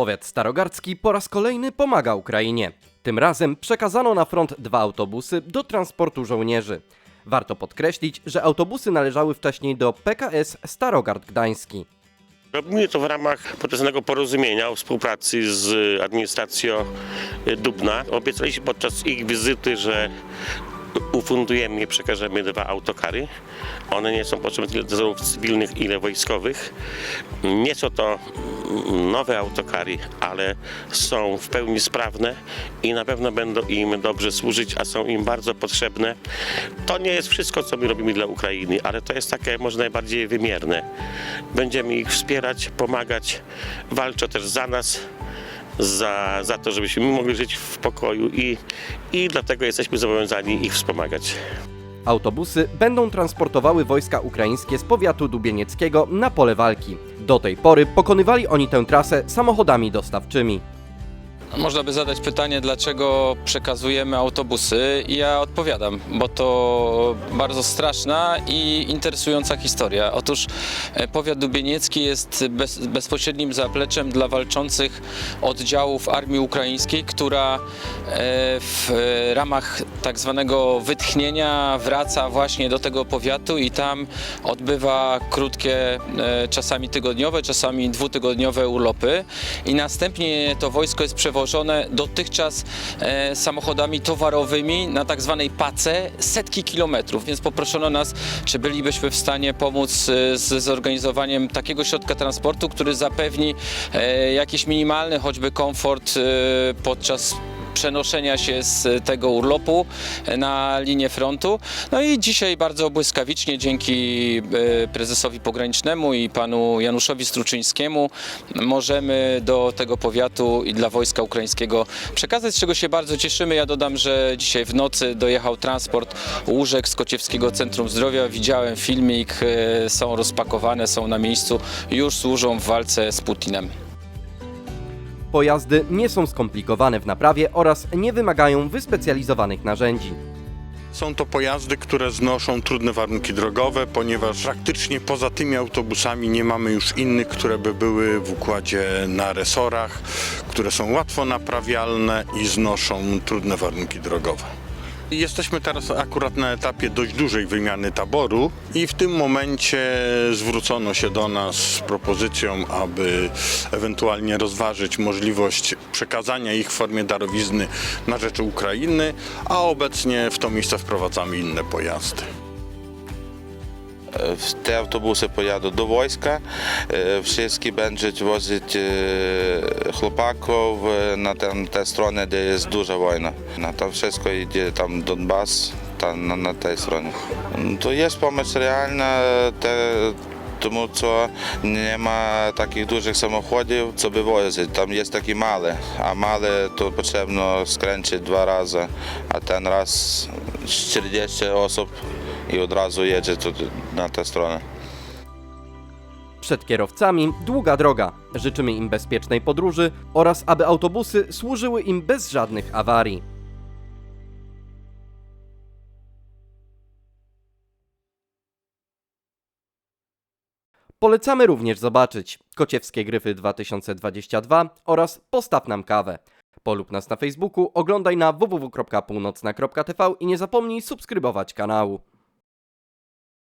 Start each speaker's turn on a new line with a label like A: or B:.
A: Powiat starogardzki po raz kolejny pomaga Ukrainie. Tym razem przekazano na front dwa autobusy do transportu żołnierzy. Warto podkreślić, że autobusy należały wcześniej do PKS Starogard Gdański.
B: Robimy to w ramach potencjalnego porozumienia o współpracy z administracją Dubna. Obiecaliśmy podczas ich wizyty, że ufundujemy i przekażemy dwa autokary. One nie są potrzebne tyle do celów cywilnych, ile wojskowych. Nie są to nowe autokary, ale są w pełni sprawne i na pewno będą im dobrze służyć, a są im bardzo potrzebne. To nie jest wszystko, co my robimy dla Ukrainy, ale to jest takie może najbardziej wymierne. Będziemy ich wspierać, pomagać, walczą też za nas, za, za to, żebyśmy mogli żyć w pokoju i, i dlatego jesteśmy zobowiązani ich wspomagać.
A: Autobusy będą transportowały wojska ukraińskie z powiatu dubienieckiego na pole walki. Do tej pory pokonywali oni tę trasę samochodami dostawczymi.
C: Można by zadać pytanie, dlaczego przekazujemy autobusy i ja odpowiadam, bo to bardzo straszna i interesująca historia. Otóż e, powiat dubieniecki jest bez, bezpośrednim zapleczem dla walczących oddziałów armii ukraińskiej, która e, w e, ramach tak zwanego wytchnienia wraca właśnie do tego powiatu i tam odbywa krótkie, czasami tygodniowe, czasami dwutygodniowe urlopy i następnie to wojsko jest przewożone dotychczas e, samochodami towarowymi na tak zwanej pace setki kilometrów, więc poproszono nas, czy bylibyśmy w stanie pomóc e, z zorganizowaniem takiego środka transportu, który zapewni e, jakiś minimalny choćby komfort podczas przenoszenia się z tego urlopu na linię frontu. No i dzisiaj bardzo błyskawicznie dzięki e, prezesowi pogranicznemu i panu Januszowi Struczyńskiemu możemy do tego powiatu i dla wojska ukraińskiego przekazać, z czego się bardzo cieszymy. Ja dodam, że dzisiaj w nocy dojechał transport łóżek z Kociewskiego Centrum Zdrowia. Widziałem filmik, e, są rozpakowane, są na miejscu, już służą w walce z Putinem.
A: Pojazdy nie są skomplikowane w naprawie oraz nie wymagają wyspecjalizowanych narzędzi.
D: Są to pojazdy, które znoszą trudne warunki drogowe, ponieważ praktycznie poza tymi autobusami nie mamy już innych, które by były w układzie na resorach, które są łatwo naprawialne i znoszą trudne warunki drogowe. Jesteśmy teraz akurat na etapie dość dużej wymiany taboru i w tym momencie zwrócono się do nas z propozycją, aby ewentualnie rozważyć możliwość przekazania ich w formie darowizny na rzecz Ukrainy, a obecnie w to miejsce wprowadzamy inne pojazdy.
E: Е, те автобуси поїдуть до війська, е, всі бенджить возить е, хлопаків на те сторони, де є дуже війна. Там все йде там Донбас та на, на тій стороні. Ну, то є допомога реальна, те, тому що нема таких дужих самоходів, що би возять. Там є такі мали, а мали то потрібно скренчити два рази, а ten раз 40 осіб i od razu jedzie tu na tę stronę.
A: Przed kierowcami długa droga. Życzymy im bezpiecznej podróży oraz aby autobusy służyły im bez żadnych awarii. Polecamy również zobaczyć Kociewskie Gryfy 2022 oraz Postaw nam kawę. Polub nas na Facebooku, oglądaj na www.północna.tv i nie zapomnij subskrybować kanału.